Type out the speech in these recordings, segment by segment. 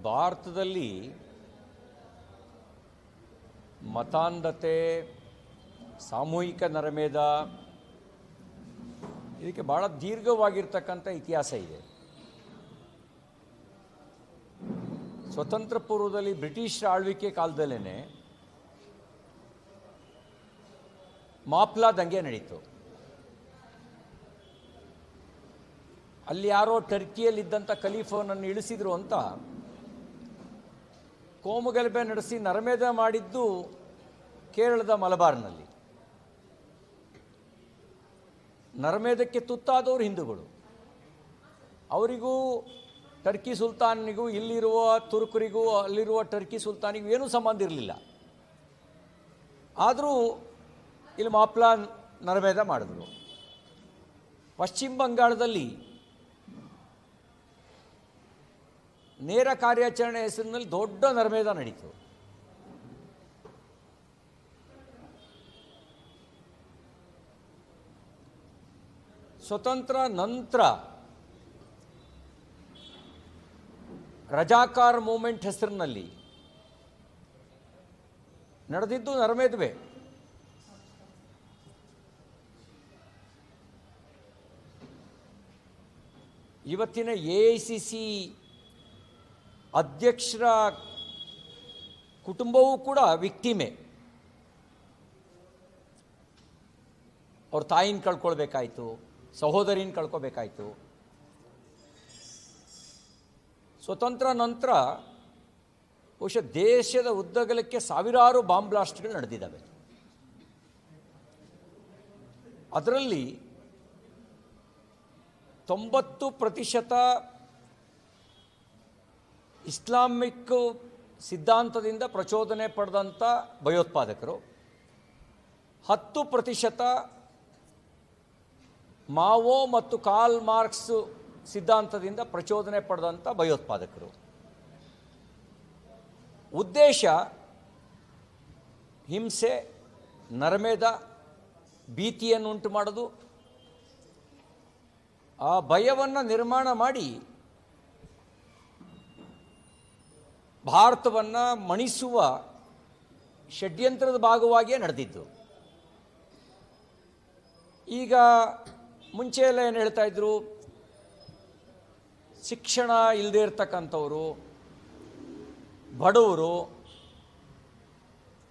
ಭಾರತದಲ್ಲಿ ಮತಾಂಧತೆ, ಸಾಮೂಹಿಕ ನರಮೇಧ, ಇದಕ್ಕೆ ಭಾಳ ದೀರ್ಘವಾಗಿರ್ತಕ್ಕಂಥ ಇತಿಹಾಸ ಇದೆ. ಸ್ವತಂತ್ರ ಪೂರ್ವದಲ್ಲಿ ಬ್ರಿಟಿಷ್ ಆಳ್ವಿಕೆ ಕಾಲದಲ್ಲೇ ಮಾಪ್ಲಾ ದಂಗೆ ನಡೀತು. ಅಲ್ಲಿ ಯಾರೋ ಟರ್ಕಿಯಲ್ಲಿದ್ದಂಥ ಖಲೀಫನನ್ನು ಇಳಿಸಿದ್ರು ಅಂತ ಕೋಮುಗಲಭೆ ನಡೆಸಿ ನರಮೇಧ ಮಾಡಿದ್ದು ಕೇರಳದ ಮಲಬಾರ್ನಲ್ಲಿ. ನರಮೇಧಕ್ಕೆ ತುತ್ತಾದವರು ಹಿಂದೂಗಳು. ಅವರಿಗೂ ಟರ್ಕಿ ಸುಲ್ತಾನಿಗೂ ಇಲ್ಲಿರುವ ತುರ್ಕರಿಗೂ ಅಲ್ಲಿರುವ ಟರ್ಕಿ ಸುಲ್ತಾನಿಗೂ ಏನೂ ಸಂಬಂಧ ಇರಲಿಲ್ಲ. ಆದರೂ ಇಲ್ಲಿ ಮಾಪ್ಲಾ ನರಮೇಧ ಮಾಡಿದ್ರು. ಪಶ್ಚಿಮ ಬಂಗಾಳದಲ್ಲಿ ನೇರ ಕಾರ್ಯಾಚರಣೆ ಹೆಸರಿನಲ್ಲಿ ದೊಡ್ಡ ನರ್ಮೇದ ನಡೀತು. ಸ್ವತಂತ್ರ ನಂತರ ರಜಾಕಾರ್ ಮೂಮೆಂಟ್ ಹೆಸರಿನಲ್ಲಿ ನಡೆದಿದ್ದು ನರ್ಮೇದ್ವೆ ಇವತ್ತಿನ ಎ ಸಿ ಸಿ ಅಧ್ಯಕ್ಷರ ಕುಟುಂಬವೂ ಕೂಡ ವಿಕ್ಟಿಮೆ. ಅವ್ರ ತಾಯಿನ ಕಳ್ಕೊಳ್ಬೇಕಾಯ್ತು, ಸಹೋದರಿನ ಕಳ್ಕೊಬೇಕಾಯ್ತು ಸ್ವತಂತ್ರ ನಂತರ ಬಹುಶಃ ದೇಶದ ಉದ್ದಗಲಕ್ಕೆ ಸಾವಿರಾರು ಬಾಂಬ್ ಬ್ಲಾಸ್ಟ್ಗಳು ನಡೆದಿದ್ದಾವೆ. ಅದರಲ್ಲಿ ತೊಂಬತ್ತು ಪ್ರತಿಶತ ಇಸ್ಲಾಮಿಕ್ ಸಿದ್ಧಾಂತದಿಂದ ಪ್ರಚೋದನೆ ಪಡೆದಂಥ ಭಯೋತ್ಪಾದಕರು ಹತ್ತು ಪ್ರತಿಶತ ಮಾವೋ ಮತ್ತು ಕಾಲ್ ಮಾರ್ಕ್ಸ್ ಸಿದ್ಧಾಂತದಿಂದ ಪ್ರಚೋದನೆ ಪಡೆದಂಥ ಭಯೋತ್ಪಾದಕರು. ಉದ್ದೇಶ, ಹಿಂಸೆ, ನರಮೇಧ ಭೀತಿಯನ್ನು ಉಂಟು ಮಾಡೋದು. ಆ ಭಯವನ್ನು ನಿರ್ಮಾಣ ಮಾಡಿ ಭಾರತವನ್ನು ಮಣಿಸುವ ಷಡ್ಯಂತ್ರದ ಭಾಗವಾಗಿಯೇ ನಡೆದಿದ್ದು. ಈಗ ಮುಂಚೆ ಎಲ್ಲ ಏನು ಹೇಳ್ತಾ ಇದ್ರು? ಶಿಕ್ಷಣ ಇಲ್ಲದೆ ಇರ್ತಕ್ಕಂಥವರು, ಬಡವರು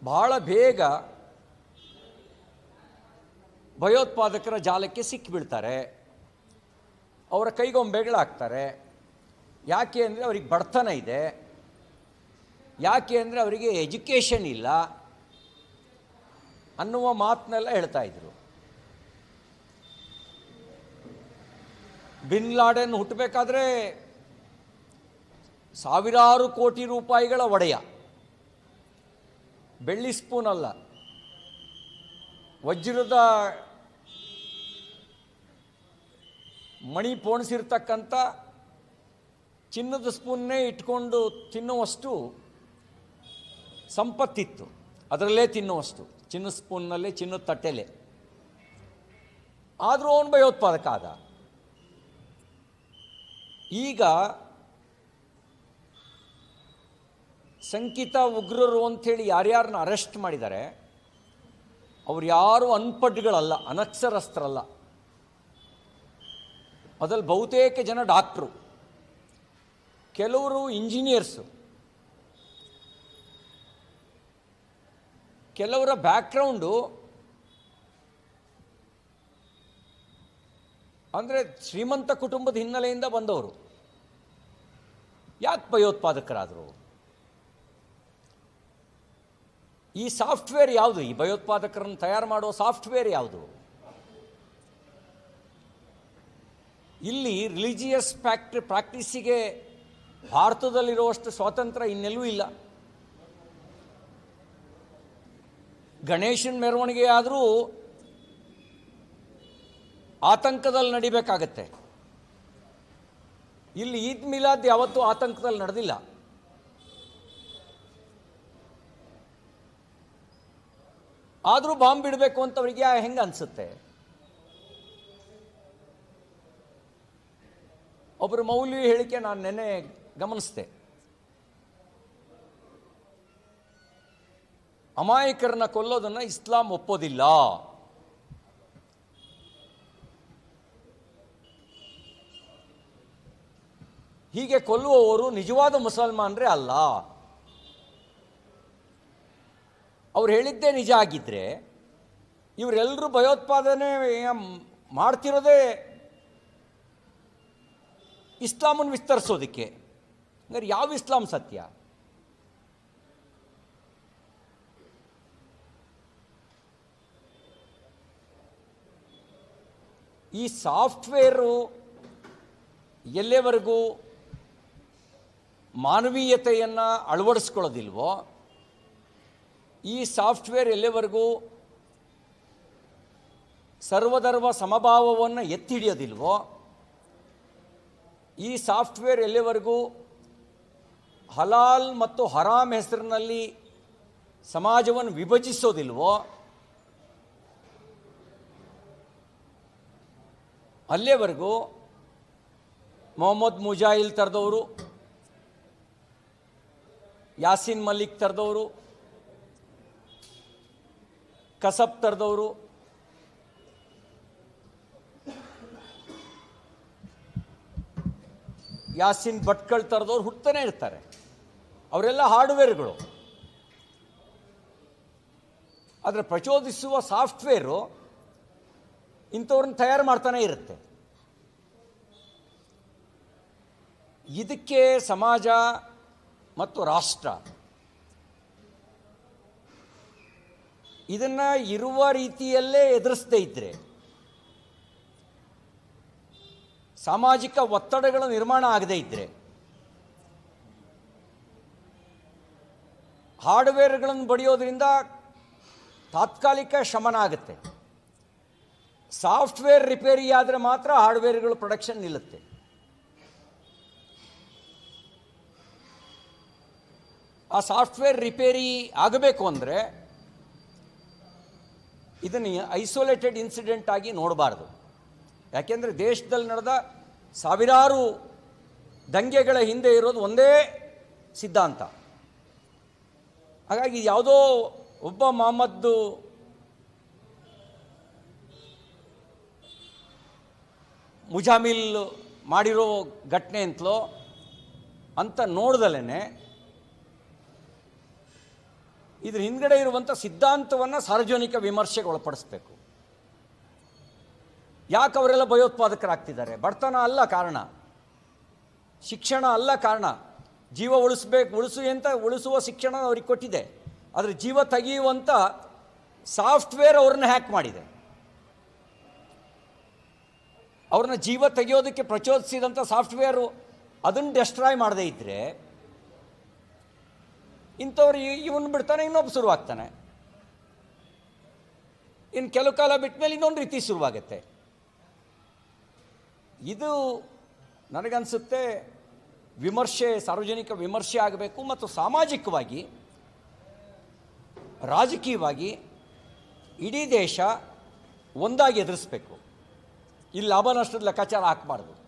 ಬಹಳ ಬೇಗ ಭಯೋತ್ಪಾದಕರ ಜಾಲಕ್ಕೆ ಸಿಕ್ಕಿಬಿಡ್ತಾರೆ ಅವರ ಕೈಗೊಂಬೆಗಳಾಗ್ತಾರೆ. ಯಾಕೆ ಅಂದರೆ ಅವ್ರಿಗೆ ಬಡತನ ಇದೆ. ಯಾಕೆ ಅಂದರೆ ಅವರಿಗೆ ಎಜುಕೇಷನ್ ಇಲ್ಲ ಅನ್ನುವ ಮಾತನ್ನೆಲ್ಲ ಹೇಳ್ತಾ ಇದ್ರು. ಬಿನ್ ಲಾಡೆನ್ ಹುಟ್ಟಬೇಕಾದ್ರೆ ಸಾವಿರಾರು ಕೋಟಿ ರೂಪಾಯಿಗಳ ಒಡೆಯ. ಬೆಳ್ಳಿ ಸ್ಪೂನ್ ಅಲ್ಲ. ವಜ್ರದ ಮಣಿ ಪೋಣಿಸಿರ್ತಕ್ಕಂಥ ಚಿನ್ನದ ಸ್ಪೂನ್ನೇ ಇಟ್ಕೊಂಡು ತಿನ್ನುವಷ್ಟು ಸಂಪತ್ತಿತ್ತು. ಅದರಲ್ಲೇ ತಿನ್ನುವಷ್ಟು. ಚಿನ್ನದ ಸ್ಪೂನ್ನಲ್ಲೇ ಚಿನ್ನದ ತಟ್ಟೆಲೆ. ಆದರೂ ಅವನು ಭಯೋತ್ಪಾದಕ ಆದ. ಈಗ ಸಂಕಿತ ಉಗ್ರರು ಅಂಥೇಳಿ ಯಾರ್ಯಾರನ್ನ ಅರೆಸ್ಟ್ ಮಾಡಿದ್ದಾರೆ, ಅವ್ರು ಯಾರು ಅನ್ಪಡ್ಗಳಲ್ಲ, ಅನಕ್ಷರಸ್ಥರಲ್ಲ. ಅದರಲ್ಲಿ ಬಹುತೇಕ ಜನ ಡಾಕ್ಟ್ರು. ಕೆಲವರು ಇಂಜಿನಿಯರ್ಸು. ಕೆಲವರ ಬ್ಯಾಕ್ಗ್ರೌಂಡು ಅಂದರೆ ಶ್ರೀಮಂತ ಕುಟುಂಬದ ಹಿನ್ನೆಲೆಯಿಂದ ಬಂದವರು. ಯಾಕೆ ಭಯೋತ್ಪಾದಕರಾದರು? ಈ ಸಾಫ್ಟ್ವೇರ್ ಯಾವುದು? ಈ ಭಯೋತ್ಪಾದಕರನ್ನು ತಯಾರು ಮಾಡುವ ಸಾಫ್ಟ್ವೇರ್ ಯಾವುದು? ಇಲ್ಲಿ ರಿಲಿಜಿಯಸ್ ಪ್ಯಾಕ್ಟ್ ಪ್ರಾಕ್ಟೀಸಿಗೆ ಭಾರತದಲ್ಲಿರುವಷ್ಟು ಸ್ವಾತಂತ್ರ್ಯ ಇನ್ನೆಲ್ಲೂ ಇಲ್ಲ. ಗಣೇಶನ ಮೆರವಣಿಗೆ ಆದರೂ ಆತಂಕದಲ್ಲಿ ನಡಿಬೇಕಾಗತ್ತೆ. ಇಲ್ಲಿ ಈದ್ ಮಿಲಾದ್ ಯಾವತ್ತೂ ಆತಂಕದಲ್ಲಿ ನಡೆದಿಲ್ಲ. ಆದರೂ ಬಾಂಬ್ ಬಿಡಬೇಕು ಅಂತ ಅವರಿಗೆ ಹೆಂಗೆ ಅನಿಸುತ್ತೆ? ಒಬ್ಬರು ಮೌಲ್ಯ ಹೇಳಿಕೆ ನಾನು ನೆನ್ನೆ ಗಮನಿಸಿದೆ. ಅಮಾಯಕರನ್ನ ಕೊಲ್ಲೋದನ್ನು ಇಸ್ಲಾಂ ಒಪ್ಪೋದಿಲ್ಲ. ಹೀಗೆ ಕೊಲ್ಲುವವರು ನಿಜವಾದ ಮುಸಲ್ಮಾನರೇ ಅಲ್ಲ. ಅವ್ರು ಹೇಳಿದ್ದೇ ನಿಜ ಆಗಿದ್ರೆ ಇವರೆಲ್ಲರೂ ಭಯೋತ್ಪಾದನೆ ಮಾಡ್ತಿರೋದೇ ಇಸ್ಲಾಮನ್ನು ವಿಸ್ತರಿಸೋದಕ್ಕೆ. ಹಂಗಾರೆ ಯಾವ ಇಸ್ಲಾಂ ಸತ್ಯ? ಈ ಸಾಫ್ಟ್ವೇರು ಎಲ್ಲಿವರೆಗೂ ಮಾನವೀಯತೆಯನ್ನು ಅಳವಡಿಸ್ಕೊಳ್ಳೋದಿಲ್ವೋ, ಈ ಸಾಫ್ಟ್ವೇರ್ ಎಲ್ಲಿವರೆಗೂ ಸರ್ವಧರ್ಮ ಸಮಭಾವವನ್ನು ಎತ್ತಿ ಹಿಡಿಯೋದಿಲ್ವೋ ಈ ಸಾಫ್ಟ್ವೇರ್ ಎಲ್ಲಿವರೆಗೂ ಹಲಾಲ್ ಮತ್ತು ಹರಾಮ್ ಹೆಸರಿನಲ್ಲಿ ಸಮಾಜವನ್ನು ವಿಭಜಿಸೋದಿಲ್ವೋ ಅಲ್ಲಿಯವರೆಗೂ ಮೊಹಮ್ಮದ್ ಮುಜಾಹಿಲ್ ತರದವರು, ಯಾಸಿನ್ ಮಲ್ಲಿಕ್ ತರದವರು, ಕಸಬ್ ತರದವರು, ಯಾಸಿನ್ ಭಟ್ಕಳ್ ತರದವ್ರು ಹುಡ್ತಾನೆ ಇರ್ತಾರೆ. ಅವರೆಲ್ಲ ಹಾರ್ಡ್ವೇರ್ಗಳು. ಆದರೆ ಪ್ರಚೋದಿಸುವ ಸಾಫ್ಟ್ವೇರು ಇಂಥವ್ರನ್ನ ತಯಾರು ಮಾಡ್ತಾನೆ ಇರುತ್ತೆ. ಇದಕ್ಕೆ ಸಮಾಜ ಮತ್ತು ರಾಷ್ಟ್ರ ಇದನ್ನು ಇರುವ ರೀತಿಯಲ್ಲೇ ಎದುರಿಸದೇ ಇದ್ದರೆ ಸಾಮಾಜಿಕ ಒತ್ತಡಗಳು ನಿರ್ಮಾಣ ಆಗದೇ ಇದ್ದರೆ ಹಾರ್ಡ್ವೇರ್ಗಳನ್ನು ಬಡಿಯೋದ್ರಿಂದ ತಾತ್ಕಾಲಿಕ ಶಮನ ಆಗುತ್ತೆ. ಸಾಫ್ಟ್ವೇರ್ ರಿಪೇರಿ ಆದರೆ ಮಾತ್ರ ಹಾರ್ಡ್ವೇರ್ಗಳು ಪ್ರೊಡಕ್ಷನ್ ನಿಲ್ಲುತ್ತೆ. ಆ ಸಾಫ್ಟ್ವೇರ್ ರಿಪೇರಿ ಆಗಬೇಕು ಅಂದರೆ ಇದನ್ನು ಐಸೋಲೇಟೆಡ್ ಇನ್ಸಿಡೆಂಟ್ ಆಗಿ ನೋಡಬಾರ್ದು. ಯಾಕೆಂದರೆ ದೇಶದಲ್ಲಿ ನಡೆದ ಸಾವಿರಾರು ದಂಗೆಗಳ ಹಿಂದೆ ಇರೋದು ಒಂದೇ ಸಿದ್ಧಾಂತ. ಹಾಗಾಗಿ ಯಾವುದೋ ಒಬ್ಬ ಮೊಹಮ್ಮದ್ದು ಮುಜಾಮಿಲ್ ಮಾಡಿರೋ ಘಟನೆ ಅಂತಲೋ ಅಂತ ನೋಡ್ದಲೇ ಇದ್ರ ಹಿಂದ್ಗಡೆ ಇರುವಂಥ ಸಿದ್ಧಾಂತವನ್ನು ಸಾರ್ವಜನಿಕ ವಿಮರ್ಶೆಗೆ ಒಳಪಡಿಸ್ಬೇಕು. ಯಾಕೆ ಅವರೆಲ್ಲ ಭಯೋತ್ಪಾದಕರಾಗ್ತಿದ್ದಾರೆ? ಬಡತನ ಅಲ್ಲ ಕಾರಣ. ಶಿಕ್ಷಣ ಅಲ್ಲ ಕಾರಣ. ಜೀವ ಉಳಿಸ್ಬೇಕು, ಉಳಿಸು ಅಂತ ಉಳಿಸುವ ಶಿಕ್ಷಣ ಅವ್ರಿಗೆ ಕೊಟ್ಟಿದೆ. ಆದರೆ ಜೀವ ತೆಗೆಯುವಂಥ ಸಾಫ್ಟ್ವೇರ್ ಅವ್ರನ್ನ ಹ್ಯಾಕ್ ಮಾಡಿದೆ. ಅವ್ರನ್ನ ಜೀವ ತೆಗೆಯೋದಕ್ಕೆ ಪ್ರಚೋದಿಸಿದಂಥ ಸಾಫ್ಟ್ವೇರು ಅದನ್ನು ಡೆಸ್ಟ್ರಾಯ್ ಮಾಡದೇ ಇದ್ದರೆ ಇಂಥವ್ರು ಇವನು ಬಿಡ್ತಾನೆ ಇನ್ನೊಬ್ಬ ಶುರುವಾಗ್ತಾನೆ. ಇನ್ನು ಕೆಲವು ಕಾಲ ಬಿಟ್ಟ ಮೇಲೆ ಇನ್ನೊಂದು ರೀತಿ ಶುರುವಾಗುತ್ತೆ. ಇದು ನನಗನ್ಸುತ್ತೆ ವಿಮರ್ಶೆ, ಸಾರ್ವಜನಿಕ ವಿಮರ್ಶೆ ಆಗಬೇಕು ಮತ್ತು ಸಾಮಾಜಿಕವಾಗಿ, ರಾಜಕೀಯವಾಗಿ ಇಡೀ ದೇಶ ಒಂದಾಗಿ ಎದುರಿಸ್ಬೇಕು. ಇಲ್ಲಿ ಲಾಭ ನಷ್ಟದ ಲೆಕ್ಕಾಚಾರ ಹಾಕಬಾರ್ದು.